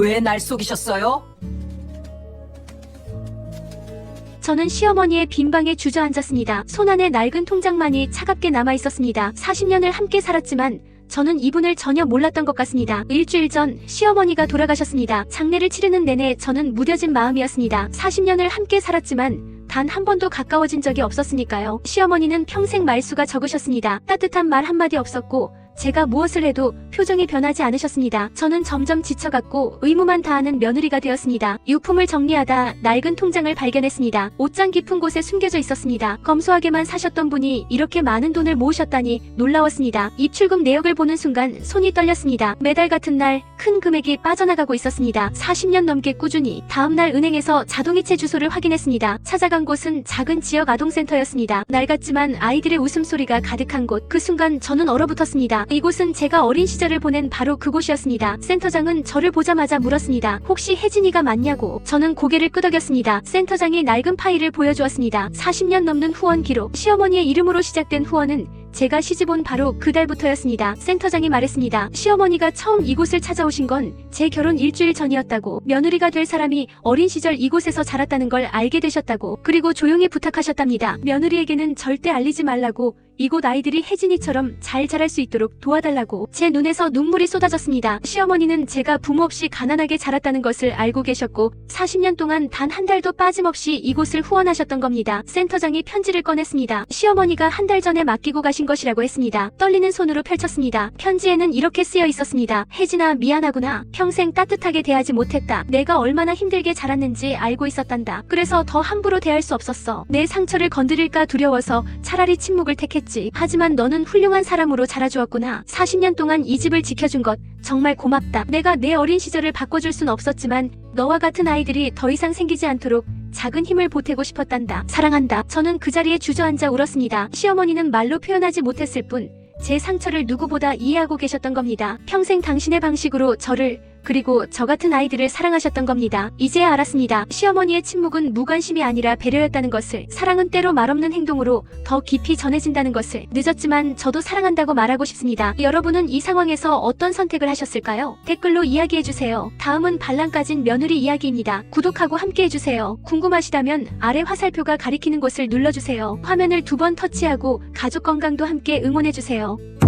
왜 날 속이셨어요? 저는 시어머니의 빈방에 주저앉았습니다. 손 안에 낡은 통장만이 차갑게 남아 있었습니다. 40년을 함께 살았지만 저는 이분을 전혀 몰랐던 것 같습니다. 일주일 전 시어머니가 돌아가셨습니다. 장례를 치르는 내내 저는 무뎌진 마음이었습니다. 40년을 함께 살았지만 단 한 번도 가까워진 적이 없었으니까요. 시어머니는 평생 말수가 적으셨습니다. 따뜻한 말 한마디 없었고 제가 무엇을 해도 표정이 변하지 않으셨습니다. 저는 점점 지쳐갔고 의무만 다하는 며느리가 되었습니다. 유품을 정리하다 낡은 통장을 발견했습니다. 옷장 깊은 곳에 숨겨져 있었습니다. 검소하게만 사셨던 분이 이렇게 많은 돈을 모으셨다니 놀라웠습니다. 입출금 내역을 보는 순간 손이 떨렸습니다. 매달 같은 날 큰 금액이 빠져나가고 있었습니다. 40년 넘게 꾸준히 다음날 은행에서 자동이체 주소를 확인했습니다. 찾아간 곳은 작은 지역 아동센터였습니다. 낡았지만 아이들의 웃음소리가 가득한 곳. 그 순간 저는 얼어붙었습니다. 이곳은 제가 어린 시절을 보낸 바로 그곳이었습니다. 센터장은 저를 보자마자 물었습니다. 혹시 혜진이가 맞냐고. 저는 고개를 끄덕였습니다. 센터장이 낡은 파일을 보여주었습니다. 40년 넘는 후원 기록. 시어머니의 이름으로 시작된 후원은 제가 시집 온 바로 그달부터였습니다. 센터장이 말했습니다. 시어머니가 처음 이곳을 찾아오신 건 제 결혼 일주일 전이었다고. 며느리가 될 사람이 어린 시절 이곳에서 자랐다는 걸 알게 되셨다고. 그리고 조용히 부탁하셨답니다. 며느리에게는 절대 알리지 말라고. 이곳 아이들이 혜진이처럼 잘 자랄 수 있도록 도와달라고. 제 눈에서 눈물이 쏟아졌습니다. 시어머니는 제가 부모 없이 가난하게 자랐다는 것을 알고 계셨고 40년 동안 단 한 달도 빠짐없이 이곳을 후원하셨던 겁니다. 센터장이 편지를 꺼냈습니다. 시어머니가 한 달 전에 맡기고 가신 것이라고 했습니다. 떨리는 손으로 펼쳤습니다. 편지에는 이렇게 쓰여 있었습니다. 혜진아 미안하구나. 평생 따뜻하게 대하지 못했다. 내가 얼마나 힘들게 자랐는지 알고 있었단다. 그래서 더 함부로 대할 수 없었어. 내 상처를 건드릴까 두려워서 차라리 침묵을 택했지. 하지만 너는 훌륭한 사람으로 자라주었구나. 40년 동안 이 집을 지켜준 것 정말 고맙다. 내가 내 어린 시절을 바꿔줄 순 없었지만 너와 같은 아이들이 더 이상 생기지 않도록 작은 힘을 보태고 싶었단다. 사랑한다. 저는 그 자리에 주저앉아 울었습니다. 시어머니는 말로 표현하지 못했을 뿐 제 상처를 누구보다 이해하고 계셨던 겁니다. 평생 당신의 방식으로 저를 그리고 저 같은 아이들을 사랑하셨던 겁니다. 이제야 알았습니다. 시어머니의 침묵은 무관심이 아니라 배려였다는 것을, 사랑은 때로 말없는 행동으로 더 깊이 전해진다는 것을, 늦었지만 저도 사랑한다고 말하고 싶습니다. 여러분은 이 상황에서 어떤 선택을 하셨을까요? 댓글로 이야기해주세요. 다음은 반란 까진 며느리 이야기입니다. 구독하고 함께해주세요. 궁금하시다면 아래 화살표가 가리키는 곳을 눌러주세요. 화면을 두 번 터치하고 가족 건강도 함께 응원해주세요.